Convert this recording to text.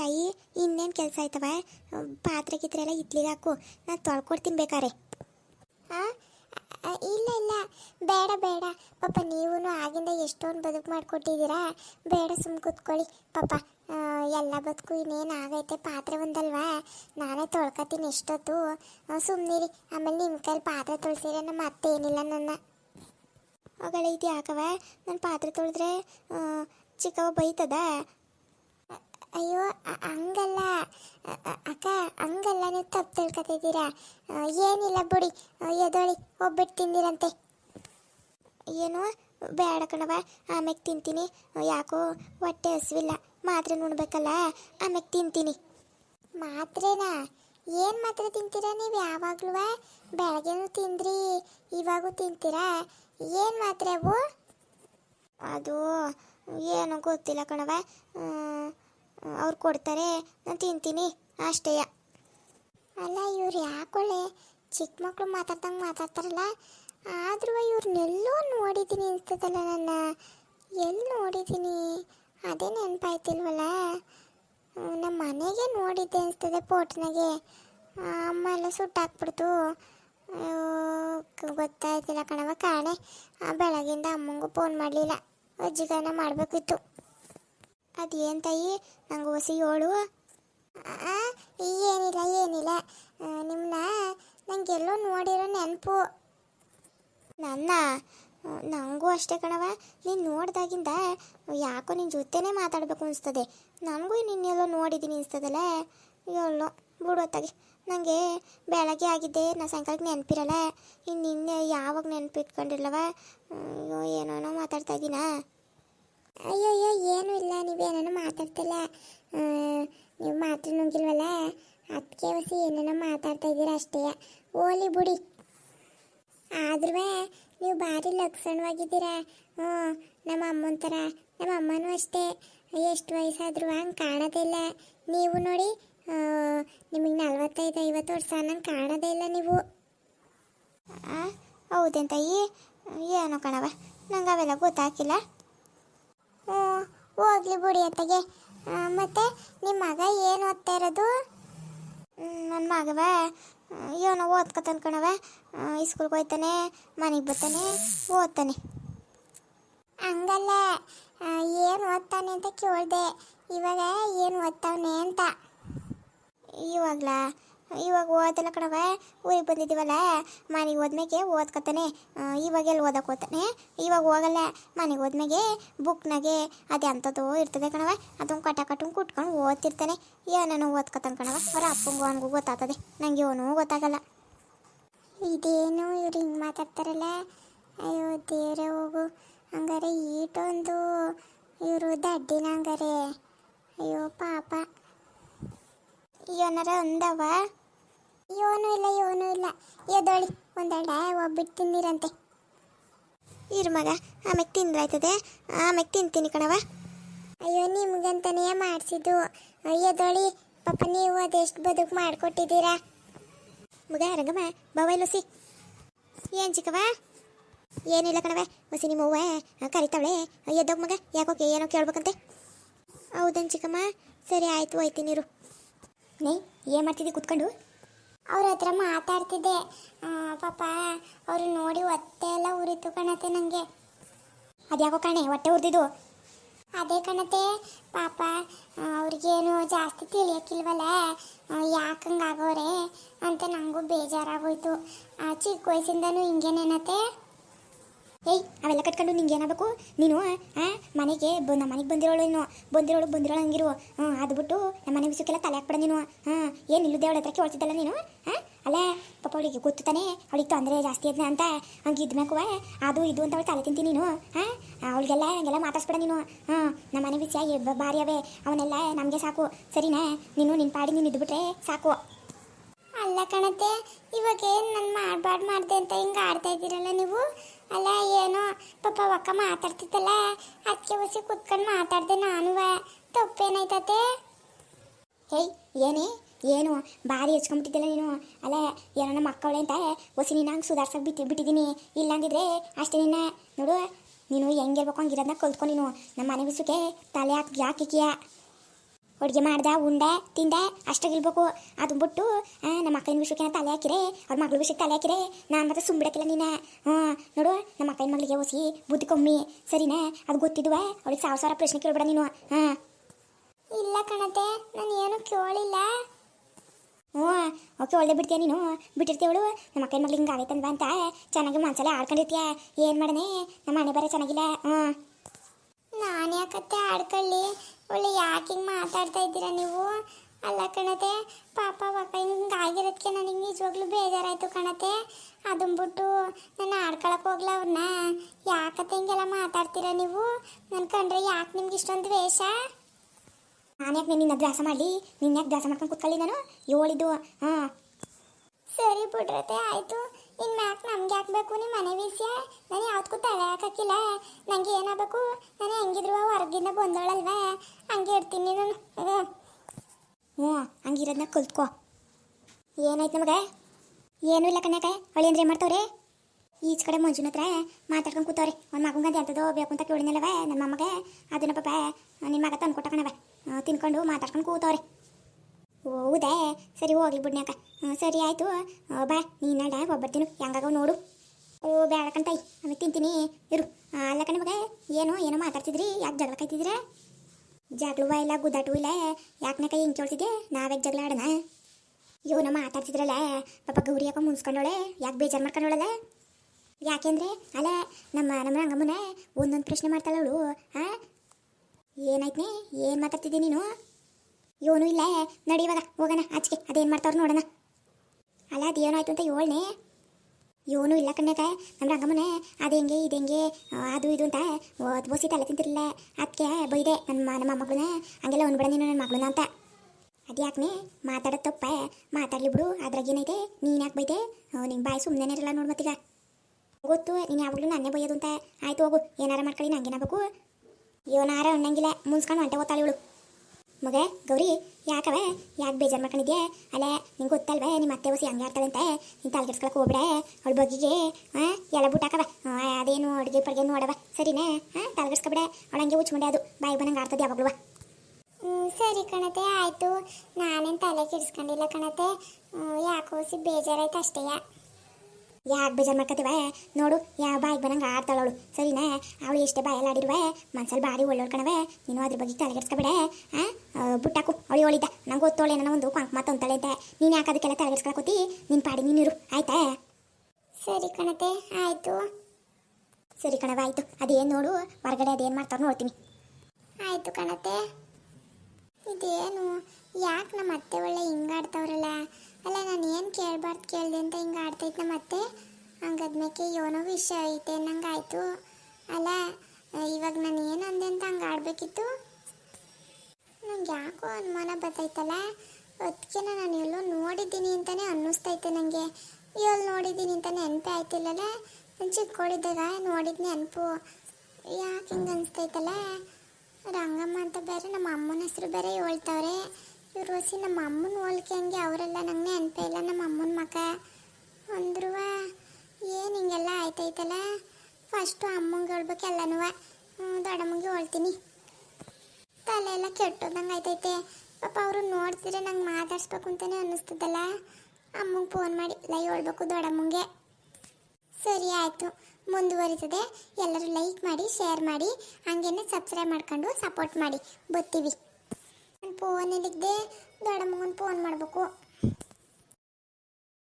ತಾಯಿ, ಇನ್ನೇನು ಕೆಲಸ ಆಯ್ತವ? ಪಾತ್ರೆ ಗಿತ್ರೆ ಎಲ್ಲ ಇಟ್ಲಿಗೆ ಹಾಕು. ನಾನು ತೊಳ್ಕೊಡ್ತೀನಿ ಬೇಕಾರೆ ಹಾಂ ಇಲ್ಲ ಇಲ್ಲ. ಬೇಡ ಬೇಡ. ಪಾಪ ನೀವು ಆಗಿಂದ ಎಷ್ಟೊಂದು ಬದುಕು ಮಾಡಿಕೊಟ್ಟಿದ್ದೀರಾ ಬೇಡ ಸುಮ್ಮನೆ ಕೂತ್ಕೊಳ್ಳಿ. ಪಾಪ ಎಲ್ಲ ಬದುಕು ಇನ್ನೇನು ಆಗೈತೆ? ಪಾತ್ರೆ ಒಂದಲ್ವಾ? ನಾನೇ ತೊಳ್ಕೊತೀನಿ ಎಷ್ಟೊತ್ತು. ಸುಮ್ಮನಿರಿ ಆಮೇಲೆ ನಿಮ್ಮ ಕೈಲಿ ಪಾತ್ರೆ ತೊಳ್ಸಿರ ನಮ್ಮ ಅತ್ತೆ ಏನಿಲ್ಲ ನನ್ನ. ಅಗಳ ಇದು ಯಾಕವ? ನಾನು ಪಾತ್ರೆ ತೊಳೆದ್ರೆ ಚಿಕ್ಕವ ಬೈತದ? ಅಯ್ಯೋ ಹಂಗಲ್ಲ. ಅಕ್ಕ ಹಂಗಲ್ಲ ನೀವು ತಪ್ಪು ತಿಳ್ಕೊತಿದ್ದೀರಾ? ಏನಿಲ್ಲ ಬಿಡಿ. ಎದೊಳಿ, ಒಬ್ಬಿಟ್ಟು ತಿಂದಿರಂತೆ. ಏನು? ಬೇಡ ಕಣವ ಆಮೇಲೆ ತಿಂತೀನಿ. ಯಾಕೋ ಹೊಟ್ಟೆ ಹಸಿವಿಲ್ಲ. ಮಾತ್ರೆ ನುಣ್ಬೇಕಲ್ಲ ಆಮೇಲೆ ತಿಂತೀನಿ. ಮಾತ್ರೆನಾ? ಏನು ಮಾತ್ರೆ ತಿಂತೀರಾ ನೀವು ಯಾವಾಗ್ಲೂ ಬೆಳಗ್ಗೆನೂ ತಿಂದ್ರಿ, ಇವಾಗೂ ತಿಂತೀರಾ? ಏನು ಮಾತ್ರೆ ಅವು? ಅದು, ಏನು ಗೊತ್ತಿಲ್ಲ ಕಣವ ಅವ್ರು ಕೊಡ್ತಾರೆ, ನಾನು ತಿಂತೀನಿ. ಅಷ್ಟೇಯ ಅಲ್ಲ, ಇವ್ರು ಯಾಕೊಳ್ಳೆ ಚಿಕ್ಕ ಮಕ್ಕಳು ಮಾತಾಡ್ದಂಗೆ ಮಾತಾಡ್ತಾರಲ್ಲ? ಆದ್ರೂ ಇವ್ರನ್ನೆಲ್ಲೋ ನೋಡಿದ್ದೀನಿ ಅನ್ಸ್ತದಲ್ಲ ನನ್ನ. ಎಲ್ಲಿ ನೋಡಿದ್ದೀನಿ ಅದೇ ನೆನಪಾಯ್ತಿಲ್ವಲ್ಲ ನಮ್ಮ ಮನೆಗೆ ನೋಡಿದ್ದೆ ಅನಿಸ್ತದೆ ಪೋಟ್ನಾಗೆ. ಅಮ್ಮ ಎಲ್ಲ ಸುಟ್ಟಾಕ್ಬಿಡ್ತು ಗೊತ್ತಾಯ್ತಿಲ್ಲ ಕಣವ ಕಾಣೆ. ಬೆಳಗಿಂದ ಅಮ್ಮಂಗೂ ಫೋನ್ ಮಾಡಲಿಲ್ಲ. ಅಜ್ಜಿಗನ ಮಾಡಬೇಕಿತ್ತು. ಅದೇನು ತಾಯಿ? ನಂಗೆ ಹೊಸಿ ಏಳು ಏನಿಲ್ಲ ಏನಿಲ್ಲ. ನಿಮ್ಮನ್ನ ನಂಗೆಲ್ಲೋ ನೋಡಿರೋ ನೆನಪು. ನನ್ನ ನನಗೂ ಅಷ್ಟೇ ಕಣವ ನೀನು ನೋಡಿದಾಗಿಂದ ಯಾಕೋ ನಿನ್ನ ಜೊತೆನೇ ಮಾತಾಡಬೇಕು ಅನಿಸ್ತದೆ. ನನಗೂ ನಿನ್ನೆಲ್ಲೋ ನೋಡಿದ್ದೀನಿ ಅನಿಸ್ತದಲ್ಲ. ಎಲ್ಲೋ ಬಿಡೋತ್ತಾಗೆ ನನಗೆ ಬೆಳಗ್ಗೆ ಆಗಿದ್ದೆ, ನಾ ಸಾಯಂಕಾಲಕ್ಕೆ ನೆನಪಿರಲ್ಲ. ಇನ್ನು ನಿನ್ನೆ ಯಾವಾಗ ನೆನಪು ಇಟ್ಕೊಂಡಿಲ್ಲವ ಅಯ್ಯೋ, ಏನೋ ಮಾತಾಡ್ತಾ ಇದ್ದೀನಾ ಅಯ್ಯೋ ಅಯ್ಯೋ ಏನೂ ಇಲ್ಲ ನೀವೇನೇನೋ ಮಾತಾಡ್ತಿಲ್ಲ. ನೀವು ಮಾತ್ರ ನುಂಗಿಲ್ವಲ್ಲ? ಅದಕ್ಕೆ ಹೊಸಿ ಏನೇನೋ ಮಾತಾಡ್ತಾ ಇದ್ದೀರ ಅಷ್ಟೇ. ಓಲಿ ಬಿಡಿ. ಆದ್ರೂ ನೀವು ಭಾರಿ ಲಕ್ಷಣವಾಗಿದ್ದೀರಾ. ಹ್ಞೂ, ನಮ್ಮ ಅಮ್ಮನ ಥರ. ನಮ್ಮ ಅಮ್ಮನೂ ಅಷ್ಟೇ. ಎಷ್ಟು ವಯಸ್ಸಾದ್ರೂ ಹಂಗೆ ಕಾಣೋದೇ ಇಲ್ಲ. ನೀವು ನೋಡಿ ನಿಮಗೆ ನಲ್ವತ್ತೈದು, ಐವತ್ತು ವರ್ಷ ನಂಗೆ ಕಾಣೋದೇ ಇಲ್ಲ ನೀವು. ಹೌದೇನು ತಾಯಿ? ಏನೋ ಕಣವ ನಂಗೆ ಅವೆಲ್ಲ ಗೊತ್ತಾಗಿಲ್ಲ ಹೋಗ್ಲಿ ಬಿಡಿ ಅತ್ತಗೆ. ಮತ್ತೆ ನಿಮ್ಮ ಮಗ ಏನು ಓದ್ತಾ ಇರೋದು? ನನ್ನ ಮಗವ ಏನೋ ಓದ್ಕೊತಾನೆ ಕಣವ ಸ್ಕೂಲ್ಗೆ ಹೋಗ್ತಾನೆ ಮನೆಗೆ ಬರ್ತಾನೆ, ಓದ್ತಾನೆ. ಹಂಗಲ್ಲ ಏನು ಓದ್ತಾನೆ ಅಂತ ಕೇಳಿದೆ. ಇವಾಗ ಏನು ಓದ್ತಾವನೆ ಅಂತ. ಇವಾಗ್ಲಾ ಇವಾಗ ಓದಲ್ಲ ಕಣವ ಊರಿಗೆ ಬಂದಿದ್ದೀವಲ್ಲ, ಮನೆಗೆ ಹೋದ್ಮೇಲೆ ಓದ್ಕೊತಾನೆ. ಎಲ್ಲಿ ಓದಕ್ಕೆ ಹೋಗ್ತಾನೆ? ಇವಾಗ ಹೋಗಲ್ಲ, ಮನೆಗೆ ಹೋದ್ಮೇಲೆ ಬುಕ್ನಾಗೆ ಅದು ಅಂಥದ್ದು ಇರ್ತದೆ ಕಣವ ಅದನ್ನು ಕಟ ಕಟ್ಟಂಗೆ ಕುಟ್ಕೊಂಡು ಓದ್ತಿರ್ತಾನೆ. ಏನೇನೋ ಓದ್ಕೊತಾನೆ ಕಣವ ಅವ್ರ ಅಪ್ಪಂಗೂ ಅವನಿಗೂ ಗೊತ್ತಾಗ್ತದೆ. ನನಗೆ ಅವನು ಗೊತ್ತಾಗಲ್ಲ. ಇದೇನು ಇವ್ರು ಹಿಂಗೆ ಮಾತಾಡ್ತಾರಲ್ಲ. ಅಯ್ಯೋ, ದೇವ್ರೆ ಹೋಗು. ಹಂಗಾರೆ ಈಟೊಂದು ಇವರು ದಡ್ಡಿನ ಹಂಗಾರೆ? ಅಯ್ಯೋ, ಪಾಪ. ಏನಾರ ಅಂದವ? ಇವನು ಇಲ್ಲ ಇವನು ಇಲ್ಲ. ಎದೊಳಿ ಒಂದೆಡ ಒಬ್ಬಿಟ್ಟು ತಿಂದಿರಂತೆ ಇರು ಮಗ ಆಮೇಲೆ ತಿಂದ್ರಾಯ್ತದೆ. ಆಮೇಲೆ ತಿಂತೀನಿ ಕಣವ ಅಯ್ಯೋ, ನಿಮ್ಗಂತನೇ ಮಾಡಿಸಿದ್ದು. ಎದೊಳಿ ಪಾಪ ನೀವು ಅದೆಷ್ಟು ಬದುಕು ಮಾಡಿಕೊಟ್ಟಿದ್ದೀರಾ? ಮಗ, ರಂಗಮ್ಮ ಬವೈ ಲುಸಿ. ಏನು ಚಿಕ್ಕವ ಏನಿಲ್ಲ ಕಣವ ಹೊಸಿ ನಿಮ್ಮ ಅವ್ವ ಕರಿತಾವಳೆ. ಎದ್ದೋಗ ಮಗ ಯಾಕೋಕೆ ಏನೋ ಕೇಳ್ಬೇಕಂತೆ. ಹೌದನ್ ಚಿಕ್ಕಮ್ಮ? ಸರಿ, ಆಯ್ತು, ಹೋಯ್ತೀನಿ, ಇರು. ನೇ ಏನು ಮಾಡ್ತಿದ್ದೆ ಕುತ್ಕೊಂಡು? ಅವ್ರ ಹತ್ರ ಮಾತಾಡ್ತಿದ್ದೆ. ಪಾಪ ಅವರು ನೋಡಿ ಒತ್ತೆ ಎಲ್ಲ ಉರಿತು ಕಣತೆ ನನಗೆ ಅದ್ಯಾಕೋ ಕಣೆ ಹೊಟ್ಟೆ ಉರಿದಿದ್ದು? ಅದೇ ಕಣತೆ ಪಾಪ ಅವ್ರಿಗೇನು ಜಾಸ್ತಿ ತಿಳಿಯಕ್ಕಿಲ್ವಲ್ಲ ಯಾಕೆ ಹಂಗಾಗೋರೆ ಅಂತ ನನಗೂ ಬೇಜಾರಾಗೋಯ್ತು. ಚಿಕ್ಕ ವಯಸ್ಸಿಂದನೂ ಹಿಂಗೇನೇನತೆ ಏಯ್, ಅವೆಲ್ಲ ಕಟ್ಕೊಂಡು ನಿಂಗೆ ಏನಾಗಬೇಕು ನೀನು ಮನೆಗೆ ಬ, ನಮ್ಮ ಮನೆಗೆ ಬಂದಿರೋಳು ನೀನು. ಬಂದಿರೋಳು ಬಂದಿರೋಳು ಹಂಗಿರು. ಹ್ಞೂ ಅದು ಬಿಟ್ಟು ನಮ್ಮ ಮನೆ ವಿಷಯಕ್ಕೆಲ್ಲ ತಲೆ ಹಾಕ್ಬಿಡ ನೀನು. ಹಾಂ ಏನು ಇಲ್ಲದೆ ಅವಳ ಹತ್ರ ಕೇಳ್ತಿದ್ದಲ್ಲ ನೀನು? ಹಾಂ ಅಲ್ಲ, ಪಾಪ ಅವಳಿಗೆ ಗೊತ್ತು ತಾನೇ. ಅವಳಿಗೆ ತೊಂದರೆ ಜಾಸ್ತಿ ಅದ್ನ ಅಂತ. ಹಂಗೆ ಇದ್ಮ್ಯಾಕುವ ಅದು, ಇದು ಅಂತ ಅವಳು ತಲೆ ತಿಂತೀನಿ ನೀನು. ಹಾಂ ಅವಳಿಗೆಲ್ಲ ಹಂಗೆಲ್ಲ ಮಾತಾಡ್ಸ್ಬೇಡ ನೀನು. ಹಾಂ ನಮ್ಮ ಮನೆ ವಿಷಯ ಭಾರಿ ಅವೇ. ಅವನ್ನೆಲ್ಲ ನಮಗೆ ಸಾಕು. ಸರಿನಾ? ನೀನು ನಿನ್ನ ಪಾಡಿ ನೀನು ಇದ್ಬಿಟ್ರೆ ಸಾಕು. ಅಲ್ಲ ಕಣತೆ ಇವಾಗ ಏನು ನಾನು ಮಾಡಬಾರ್ದು ಮಾಡಿದೆ ಅಂತ ಹಿಂಗೆ ಆಡ್ತಾ ಇದ್ದೀರಲ್ಲ ನೀವು? ಅಲ್ಲ, ಏನೋ ಪಾಪ ಒಕ್ಕ ಮಾತಾಡ್ತಿತ್ತಲ್ಲ ಅದಕ್ಕೆ ಹೊಸಿ ಕುತ್ಕೊಂಡು ಮಾತಾಡ್ದೆ ನಾನು. ತಪ್ಪೇನಾಯ್ತತೆ? ಹೇಯ್, ಏನೇ? ಏನು? ಭಾರಿ ಹೆಚ್ಕೊಂಡ್ಬಿಟ್ಟಿದ್ದಲ್ಲ ನೀನು. ಅಲ್ಲ, ಏನೋ ನಮ್ಮ ಅಕ್ಕವಳೆ ಅಂತ ಹೊಸಿ ನೀನು ಹಂಗೆ ಸುಧಾರ್ಸಕ್ಕೆ ಬಿಟ್ಟು ಬಿಟ್ಟಿದ್ದೀನಿ. ಇಲ್ಲಾಂದಿದ್ರೆ ಅಷ್ಟೇ ನಿನ್ನ. ನೋಡು, ನೀನು ಹೆಂಗಿರ್ಬೇಕು ಹಂಗಿರೋದನ್ನ ಕಲ್ತ್ಕೊಂಡು ನೀನು. ನಮ್ಮ ಮನೆ ಬಿಸುಕೆ ತಲೆ ಹಾಕಿ ಯಾಕಿಕ್ಕಿಯ ಅಡುಗೆ ಮಾಡ್ದೆ ಉಂಡೆ ತಿಂದೆ ಅಷ್ಟೇ ಗೆಲ್ಬೇಕು ಅದು ಬಿಟ್ಟು ನಮ್ಮ ಅಕ್ಕನ ವಿಷಯಕ್ಕೆ ತಲೆ ಹಾಕಿರೆ ಅವ್ರ ಮಗಳ ವಿಷಯಕ್ಕೆ ತಲೆ ಹಾಕಿರೆ ನಾನು ಮತ್ತೆ ಸುಂಬಿಡಕ್ಕಿಲ್ಲ ನೀನು. ಹ್ಞೂ ನೋಡು ನಮ್ಮ ಅಕ್ಕನ ಮಗಳಿಗೆ ಓಸಿ ಬುದ್ಧಿ ಕಮ್ಮಿ. ಸರಿನಾ? ಅದು ಗೊತ್ತಿದ್ವ ಅವಳಿಗೆ ಸಾವಿರ ಸಾವಿರ ಪ್ರಶ್ನೆ ಕೇಳಬೇಡ ನೀನು. ಹಾಂ ಇಲ್ಲ ಕಣತೆ ನಾನು ಏನು ಕೇಳಿಲ್ಲ. ಹ್ಞೂ ಓಕೆ ಒಳ್ಳೆ ಬಿಡ್ತೀಯ ನೀನು? ಬಿಟ್ಟಿರ್ತೀವಳು ನಮ್ಮ ಅಕ್ಕನ ಮಗಳಿಗೆ ಹಿಂಗೆ ಆಗೈತಂದ ಅಂತ? ಚೆನ್ನಾಗಿ ಮನ್ಸಲ್ಲೇ ಆಡ್ಕೊಂಡಿರ್ತೀಯ? ಏನು ಮಾಡನೆ ನಮ್ಮ ಮನೆ ಬೇರೆ ಚೆನ್ನಾಗಿಲ್ಲ. ಹ್ಞೂ. ನಾನು ಯಾಕತ್ತೆ ಆಡ್ಕೊಳ್ಳಿ? ಒಳ್ಳೆ ಯಾಕೆ ಹಿಂಗೆ ಮಾತಾಡ್ತಾ ಇದ್ದೀರಾ ನೀವು? ಅಲ್ಲ ಕಣತೆ, ಪಾಪ ಪಾಪ ಹಿಂಗೆ ಆಗಿರೋದಕ್ಕೆ ನನಗೆ ನಿಜವಾಗ್ಲೂ ಬೇಜಾರಾಯಿತು ಕಣತೆ. ಅದನ್ಬಿಟ್ಟು ನಾನು ಆಡ್ಕೊಳಕ್ಕೆ ಹೋಗ್ಲ ಅವ್ರನ್ನ ಯಾಕತ್ತೆ ಹಿಂಗೆಲ್ಲ ಮಾತಾಡ್ತೀರಾ ನೀವು? ನನ್ನ ಕಂಡ್ರೆ ಯಾಕೆ ನಿಮ್ಗೆ ಇಷ್ಟೊಂದು ವೇಷ ನಾನು ಯಾಕೆ ನಿನ್ನ ಅಭ್ಯಾಸ ಮಾಡಲಿ? ನಿನ್ನ ಯಾಕೆ ಅಭ್ಯಾಸ ಮಾಡ್ಕೊಂಡು ಕೂತ್ಕೊಳ್ಳಿ ನಾನು? ಹೇಳಿದ್ದು ಹಾಂ. ಸರಿ ಬಿಡ್ರತೆ ಆಯಿತು. ಇನ್ನು ಮ್ಯಾಕ್ ನಮ್ಗೆ ಹಾಕ್ಬೇಕು ನಿಮ್ಮ ಮನೆ ವಿಷಯ? ನಾನು ಯಾವ್ದಕ್ಕೂ ತಲೆ ಹಾಕಿಲ್ಲ ನಂಗೆ ಏನಾಗಬೇಕು? ನಾನು ಹೆಂಗಿದ್ರು ಹೊರಗಿಂದ ಬಂದೋಳಲ್ವೇ ಹಂಗೆ ಇರ್ತೀನಿ ನಾನು. ಹ್ಞೂ ಹಂಗಿರೋದನ್ನ ಕಲ್ತ್ಕೋ. ಏನಾಯ್ತು ನಮಗೆ? ಏನೂ ಇಲ್ಲ ಕಣ್ಯಾಕ ಅವಳು ಅಂದ್ರೆ ಮಾಡ್ತಾವ್ರೆ? ಈಚ ಕಡೆ ಮಂಜುನ ಹತ್ರ ಮಾತಾಡ್ಕೊಂಡು ಕೂತವ್ರೆ. ಅವ್ನ ಅದು ಎಂಥದ್ದು ಬೇಕು ಅಂತ ಕೇಳಿನಲ್ಲವೇ ನನ್ನ ಮಗ ಅದನ್ನ ಪಾಪ ನಿನ್ನ ಮಗ ತಂದು ಕೊಟ್ಟ ಕಣವೆ ತಿನ್ಕೊಂಡು ಮಾತಾಡ್ಕೊಂಡು ಕೂತವ್ರೆ. ಹೌದೇ? ಸರಿ, ಹೋಗ್ಲಿ ಬಿಡ್ನ್ಯಾಕ ಸರಿ, ಆಯಿತು. ಬಾ. ನೀನು ನಡ ಒಬ್ಬರ್ತೀನಿ ಹೆಂಗಾಗವ ನೋಡು. ಓ ಬೇಡ ಕಣ್ತಾಯಿ ಆಮೇಲೆ ತಿಂತೀನಿ. ಇರು. ಅಲ್ಲ ಮಗ, ಏನು, ಏನೋ ಮಾತಾಡ್ತಿದ್ರಿ. ಯಾಕೆ ಜಗಳ ಕಾಯ್ತಿದ್ರೆ ಜಗಳವ ಇಲ್ಲ ಗುದ್ದಾಟು ಇಲ್ಲ. ಯಾಕೆ ಕೈ ಹಿಂಗೆ ಕೇಳ್ತಿದ್ದೆ ನಾವ್ಯಾಕೆ ಜಗಳ ಆಡೋಣ? ಇವನ ಮಾತಾಡ್ತಿದ್ರಲ್ಲ. ಪಾಪ ಗೌರಿ ಯಾಕೋ ಮುನ್ಸ್ಕೊಂಡೋಳೆ. ಯಾಕೆ ಬೇಜಾರು ಮಾಡ್ಕೊಂಡೋಳಲ್ಲ? ಯಾಕೆಂದ್ರೆ ಅಲ್ಲ, ನಮ್ಮ ನಮ್ಮ ರಂಗಮ್ಮನ ಒಂದೊಂದು ಪ್ರಶ್ನೆ ಮಾಡ್ತಾಳವಳು ಹಾಂ ಏನಾಯ್ತು ಏನಾಯ್ತನೆ? ಏನು ಮಾತಾಡ್ತಿದ್ದೆ ನೀನು? ಇವನು ಇಲ್ಲ ನಡಿ ಹೋಗೋಣ, ಆಚೆಗೆ. ಅದೇನು ಮಾಡ್ತಾವ್ರು ನೋಡೋಣ. ಅಲ್ಲ ಅದೇನಾಯ್ತು ಅಂತ ಏಳ್ನೆ ಇವನು ಇಲ್ಲ ಕಣ್ಣಕ ನಮ್ಮ ರಂಗಮ್ಮನೆ. ಅದು ಹೆಂಗೆ, ಇದು ಹೆಂಗೆ ಅದು ಇದು ಅಂತ ಬೋಸಿ ತಲೆ ತಿಂತಿರಲಿಲ್ಲ. ಅದಕ್ಕೆ ಬೈದೆ ನನ್ನ ನಮ್ಮ ಮಗಳನ್ನ. ಹಂಗೆಲ್ಲ ಒಂದ್ಬಿಡ ನೀನು ನನ್ನ ಮಗಳನ್ನ ಅಂತ. ಅದ್ಯಾಕನೆ? ಮಾತಾಡೋ ತಪ್ಪ. ಮಾತಾಡ್ಲಿ ಬಿಡು ಅದ್ರಾಗೇನೈತೆ ನೀನು ಯಾಕೆ ಬೈತೆ ನಿಂಗೆ ಬಾಯಿ ಸುಮ್ಮನೆ ಇರಲ್ಲ ನೋಡು ಮತ್ತೀಗ. ಗೊತ್ತು, ನೀನು ಯಾವಾಗಲೂ ನನ್ನೇ ಬೈಯೋದು ಅಂತ. ಆಯ್ತು ಹೋಗು, ಏನಾರ ಮಾಡ್ಕೊಳ್ಳಿ, ನಂಗೇನಾಗಬೇಕು. ಇವನಾರ ಅನ್ನಂಗಿಲ್ಲ, ಮುನ್ಸ್ಕೊಂಡು ಹೊಂಟೆ ಓದ್ತಾಳೆ ಇವಳು. ಮಗ, ಗೌರಿ ಯಾಕವ ಯಾಕೆ ಬೇಜಾರು ಮಾಡ್ಕೊಂಡಿದ್ಯಾ? ಅಲ್ಲ ನಿಂಗೆ ಗೊತ್ತಲ್ವೇ ನಿಮ್ಮ ಅತ್ತೆ ಹೊಸಿ ಹಂಗೆ ಆಡ್ತಾಳೆ ಅಂತ. ನೀನು ತಲೆಗೆಡ್ಸ್ಕೊಳಕ್ಕೆ ಹೋಗ್ಬೇಡ. ಅವಳ ಬಗ್ಗಿಗೆ ಹಾಂ ಎಲ್ಲ ಬುಟ್ಟಾಕವ ಅದೇನು ಅಡುಗೆ ಪಡ್ಗೆ ನೋಡವ ಸರಿನೇ? ಹಾಂ ತಲೆಗೆಡ್ಸ್ಕೊಬಿಡೆ ಅವಳ ಹಂಗೆ ಉಚ್ಕೊಂಡೆ ಅದು. ಬಾಯಿ ಬಂದಂಗೆ ಆಡ್ತದೆ ಯಾವಾಗಲೂ? ಸರಿ ಕಣತೆ, ಆಯಿತು. ನಾನೇನು ತಲೆ ಕೆಡಿಸ್ಕೊಂಡಿಲ್ಲ ಕಣತೆ. ಯಾಕೋ ಸಿ ಬೇಜಾರಾಯ್ತು ಅಷ್ಟೇ. ಯಾಕೆ ಬೇಜಾರು ಮಾಡ್ಕೊತೀವ ನೋಡು ಯಾವ ಬಾಯಿಗೆ ಬಂದಂಗೆ ಆಡ್ತಾಳವಳು ಸರಿನಾ? ಅವಳು ಎಷ್ಟೇ ಬಾಯಲ್ಲಿ ಆಡಿರುವೆ ಮನ್ಸಲ್ಲಿ ಭಾರಿ ಒಳ್ಳೆ ಕಣವೆ. ನೀನು ಅದ್ರ ಬಗ್ಗೆ ತಲೆಗೆಡ್ಸ್ಕೊಬೇಡ ಬುಟ್ಟಾಕು ಅವಳು ಹೇಳಿದ್ದ. ನಂಗೆ ಗೊತ್ತೋಳೆ ನನ್ನ ಒಂದು ಪಂಕ್ ಮಾತು ಅಂತಾಳೆ ಅಂತ. ನೀನು ಯಾಕೆ ಅದಕ್ಕೆಲ್ಲ ತಲೆಗೆಡ್ಸ್ಕೊಳಕೋತಿ ನಿನ್ನ ಪಾಡಿ ನೀನಿರು ಆಯ್ತಾ? ಸರಿ ಕಣತೆ ಆಯಿತು. ಸರಿ ಕಣವ ಆಯಿತು. ಅದೇನು ನೋಡು ಹೊರಗಡೆ ಅದೇನು ಮಾಡ್ತಾರೋ ನೋಡ್ತೀನಿ. ಆಯಿತು ಕಣತೆ. ಇದೇನು? ಯಾಕೆ ನಮ್ಮ ಅತ್ತೆ ಒಳ್ಳೆ ಹಿಂಗೆ ಆಡ್ತಾವ್ರಲ್ಲ? ಅಲ್ಲ, ನಾನು ಏನು ಕೇಳಬಾರ್ದು ಕೇಳಿದೆ ಅಂತ ಹಿಂಗೆ ಆಡ್ತೈತೆ ನಮ್ಮ ಅತ್ತೆ? ಹಂಗದ್ಮೇಕೆ ಏನೋ ವಿಷಯ ಐತೆ ನಂಗೆ ಆಯಿತು. ಅಲ್ಲ, ಇವಾಗ ನಾನು ಏನು ಅಂದೆ ಅಂತ ಹಂಗೆ ಆಡಬೇಕಿತ್ತು? ನಂಗೆ ಯಾಕೋ ಅನುಮಾನ ಬರ್ತೈತಲ್ಲ? ಅದಕ್ಕೆ ನಾನು ಎಲ್ಲೋ ನೋಡಿದ್ದೀನಿ ಅಂತಲೇ ಅನ್ನಿಸ್ತೈತೆ ನನಗೆ ಎಲ್ಲಿ ನೋಡಿದ್ದೀನಿ ಅಂತ ನೆನಪೇ ಆಯ್ತಿಲ್ಲಲ್ಲ? ನಾನು ಚಿಕ್ಕೋಳಿದ್ದಾಗ ನೋಡಿದ್ನಿ ನೆನಪು ಯಾಕೆ ಹಿಂಗೆ ಅನಿಸ್ತೈತಲ್ಲ? ರಂಗಮ್ಮ ಅಂತ ಬೇರೆ, ನಮ್ಮ ಅಮ್ಮನ ಹೆಸರು ಬೇರೆ ಹೇಳ್ತಾವ್ರೆ. ಇವ್ರು ನಮ್ಮ ಅಮ್ಮನ ಹೋಲಿಕೆ ಹಂಗೆ, ಅವರೆಲ್ಲ ನಂಗೆ ನೆನಪೇ ಇಲ್ಲ. ನಮ್ಮ ಅಮ್ಮನ ಮಗ ಅಂದ್ರೂ ಏನು ಹಿಂಗೆಲ್ಲ ಆಯ್ತೈತಲ್ಲ? ಫಸ್ಟು ಅಮ್ಮಂಗೆ ಹೇಳ್ಬೇಕು ಎಲ್ಲನೂ ದೊಡ್ಡಮ್ಮಂಗೆ ಹೇಳ್ತೀನಿ. ತಲೆ ಎಲ್ಲ ಕೆಟ್ಟೋದಂಗೆ ಆಯ್ತೈತೆ. ಪಾಪ ಅವರು ನೋಡ್ತಿದ್ರೆ ನಂಗೆ ಮಾತಾಡ್ಸ್ಬೇಕು ಅಂತಲೇ ಅನ್ನಿಸ್ತದಲ್ಲ. ಅಮ್ಮಂಗೆ ಫೋನ್ ಮಾಡಿ ಇಲ್ಲ ಹೇಳ್ಬೇಕು ದೊಡ್ಡಮ್ಮಂಗೆ. ಸರಿ, ಆಯಿತು. ಮುಂದುವರಿತದೆ. ಎಲ್ಲರೂ ಲೈಕ್ ಮಾಡಿ ಶೇರ್ ಮಾಡಿ, ಹಂಗೇನೆ ಸಬ್ಸ್ಕ್ರೈಬ್ ಮಾಡ್ಕೊಂಡು ಸಪೋರ್ಟ್ ಮಾಡಿ. ಬರ್ತೀವಿ. ನಾನು ಫೋನಲ್ಲಿದ್ದೆ ದೊಡ್ಡಮ್ಮಗೊಂದು ಫೋನ್ ಮಾಡಬೇಕು.